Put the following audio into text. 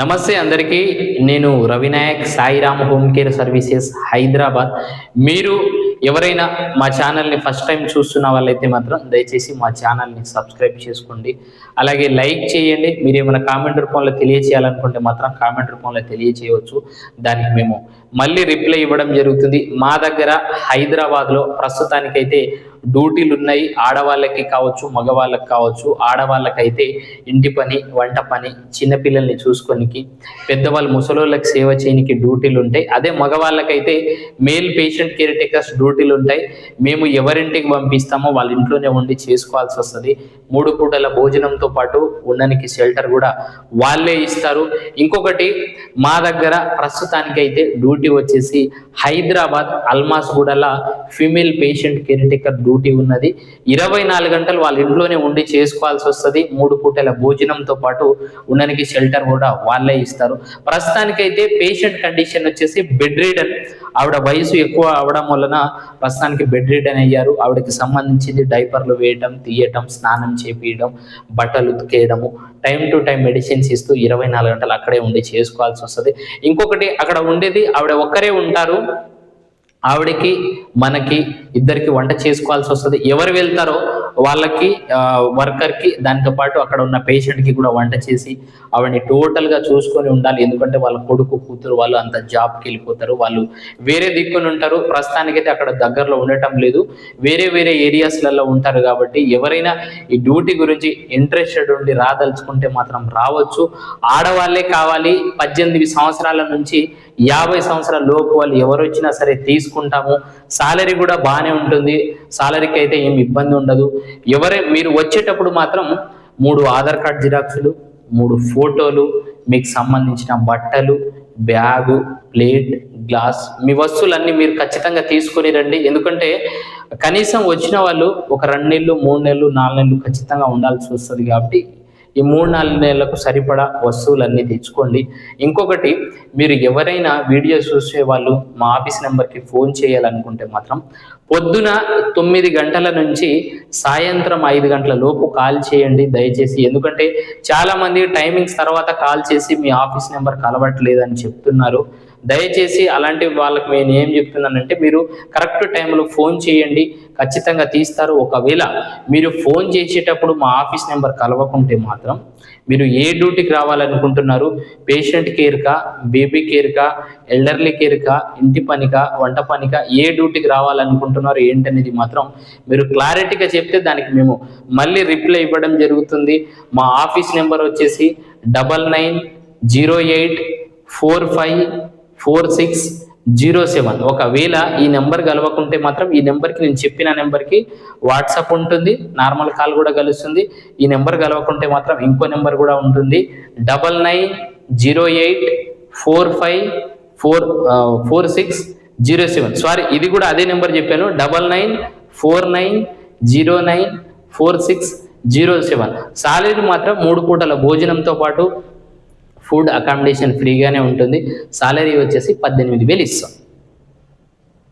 నమస్తే అందరికీ. నేను Ravi Nayak Sairam home care services Hyderabad. మీరు ఎవరైనా మా ఛానల్ని ఫస్ట్ టైం చూస్తున్న వాళ్ళైతే మాత్రం దయచేసి మా ఛానల్ని సబ్స్క్రైబ్ చేసుకోండి. అలాగే లైక్ చేయండి. మీరు ఏమైనా కామెంట్ రూపంలో తెలియచేయాలనుకుంటే మాత్రం కామెంట్ రూపంలో తెలియచేయవచ్చు. దానికి మేము మళ్ళీ రిప్లై ఇవ్వడం జరుగుతుంది. మా దగ్గర హైదరాబాద్లో ప్రస్తుతానికైతే డ్యూటీలు ఉన్నాయి ఆడవాళ్ళకి కావచ్చు మగవాళ్ళకి కావచ్చు. ఆడవాళ్ళకైతే ఇంటి పని వంట పని చిన్నపిల్లల్ని చూసుకోనికి పెద్దవాళ్ళు ముసలోళ్ళకి సేవ చేయనికి డ్యూటీలు ఉంటాయి అదే మగవాళ్ళకైతే మేల్ పేషెంట్ కేర్ టేకర్స్ డ్యూటీలు ఉంటాయి మేము ఎవరింటికి పంపిస్తామో వాళ్ళ ఇంట్లోనే ఉండి చేసుకోవాల్సి వస్తుంది. మూడు పూటల భోజనంతో పాటు ఉండడానికి షెల్టర్ కూడా వాళ్ళే ఇస్తారు. ఇంకొకటి మా దగ్గర ప్రస్తుతానికైతే డ్యూటీ వచ్చేసి హైదరాబాద్ అల్మాస్ గూడల female patient care taker duty ఉన్నది. ఇరవై నాలుగు గంటలు వాళ్ళ ఇంట్లోనే ఉండి చేసుకోవాల్సి వస్తుంది. మూడు పూటల భోజనంతో పాటు ఉండడానికి షెల్టర్ కూడా వాళ్ళే ఇస్తారు. ప్రస్తుతానికైతే పేషెంట్ కండిషన్ వచ్చేసి బెడ్ రీడన్ ఆవిడ వయసు ఎక్కువ అవడం వలన ప్రస్తుతానికి బెడ్ రీడన్ అయ్యారు. ఆవిడకి సంబంధించింది డైపర్లు వేయటం తీయటం స్నానం చేపియడం బట్టలు ఉతికేయడము టైం టు టైం మెడిసిన్స్ ఇస్తూ ఇరవై నాలుగు గంటలు అక్కడే ఉండి చేసుకోవాల్సి వస్తుంది. ఇంకొకటి అక్కడ ఉండేది ఆవిడ ఒక్కరే ఉంటారు. ఆవిడకి మనకి ఇద్దరికి వంట చేసుకోవాల్సి వస్తుంది. ఎవరు వెళ్తారో వాళ్ళకి వర్కర్కి దాంతో పాటు అక్కడ ఉన్న పేషెంట్కి కూడా వంట చేసి ఆవిడని టోటల్గా చూసుకొని ఉండాలి. ఎందుకంటే వాళ్ళ కొడుకు కూతురు వాళ్ళు అంత జాబ్కి వెళ్ళిపోతారు. వాళ్ళు వేరే దిక్కుని ఉంటారు. ప్రస్తుతానికైతే అక్కడ దగ్గరలో ఉండటం లేదు. వేరే వేరే ఏరియాస్లలో ఉంటారు కాబట్టి ఎవరైనా ఈ డ్యూటీ గురించి ఇంట్రెస్టెడ్ ఉండి రాదలుచుకుంటే మాత్రం రావచ్చు. ఆడవాళ్ళే కావాలి. పద్దెనిమిది సంవత్సరాల నుంచి యాభై సంవత్సరాల లోపు వాళ్ళు ఎవరు వచ్చినా సరే తీసుకుంటాము. సాలరీ కూడా బాగానే ఉంటుంది. సాలరీకి అయితే ఏమి ఇబ్బంది ఉండదు. ఎవరే మీరు వచ్చేటప్పుడు మాత్రం మూడు ఆధార్ కార్డ్ జిరాక్సులు మూడు ఫోటోలు మీకు సంబంధించిన బట్టలు బ్యాగు ప్లేట్ గ్లాస్ మీ వస్తువులన్నీ మీరు ఖచ్చితంగా తీసుకొని రండి. ఎందుకంటే కనీసం వచ్చిన వాళ్ళు ఒక రెండు నెలలు మూడు నెలలు నాలుగు నెలలు ఖచ్చితంగా ఉండాల్సి వస్తుంది కాబట్టి ఈ మూడు నాలుగు నెలలకు సరిపడా వస్తువులన్నీ తెచ్చుకోండి. ఇంకొకటి మీరు ఎవరైనా వీడియో చూసే వాళ్ళు మా ఆఫీస్ నెంబర్కి ఫోన్ చేయాలనుకుంటే మాత్రం పొద్దున తొమ్మిది గంటల నుంచి సాయంత్రం ఐదు గంటల లోపు కాల్ చేయండి దయచేసి. ఎందుకంటే చాలామంది టైమింగ్స్ తర్వాత కాల్ చేసి మీ ఆఫీస్ నెంబర్ కలవట్లేదని చెప్తున్నారు. దయచేసి అలాంటి వాళ్ళకి నేను ఏం చెప్తున్నానంటే మీరు కరెక్ట్ టైంలో ఫోన్ చేయండి ఖచ్చితంగా తీస్తారు. ఒకవేళ మీరు ఫోన్ చేసేటప్పుడు మా ఆఫీస్ నెంబర్ కలవకుంటే మాత్రం మీరు ఏ డ్యూటీకి రావాలనుకుంటున్నారు? పేషెంట్ కేర్కా బేబీ కేర్కా ఎల్డర్లీ కేర్కా ఇంటి పనికా వంట పనికా ఏ డ్యూటీకి రావాలనుకుంటున్నారు ఏంటనేది మాత్రం మీరు క్లారిటీగా చెప్తే దానికి మేము మళ్ళీ రిప్లై ఇవ్వడం జరుగుతుంది. మా ఆఫీస్ నెంబర్ వచ్చేసి double nine zero eight four five four six zero seven. ఒకవేళ ఈ నెంబర్ కలవకుంటే మాత్రం ఈ నెంబర్కి నేను చెప్పిన నెంబర్కి వాట్సాప్ ఉంటుంది నార్మల్ కాల్ కూడా కలుస్తుంది. ఈ నెంబర్ కలవకుంటే మాత్రం ఇంకో నెంబర్ కూడా ఉంటుంది. Double nine zero eight four five four four six zero seven. Sorry ఇది కూడా అదే నెంబర్ చెప్పాను. Double nine four nine zero nine four six zero seven. Salary మాత్రం మూడు పూటల భోజనంతో పాటు ఫుడ్ అకామిడేషన్ ఫ్రీగానే ఉంటుంది. సాలరీ వచ్చేసి పద్దెనిమిది వేలు ఇస్తాం.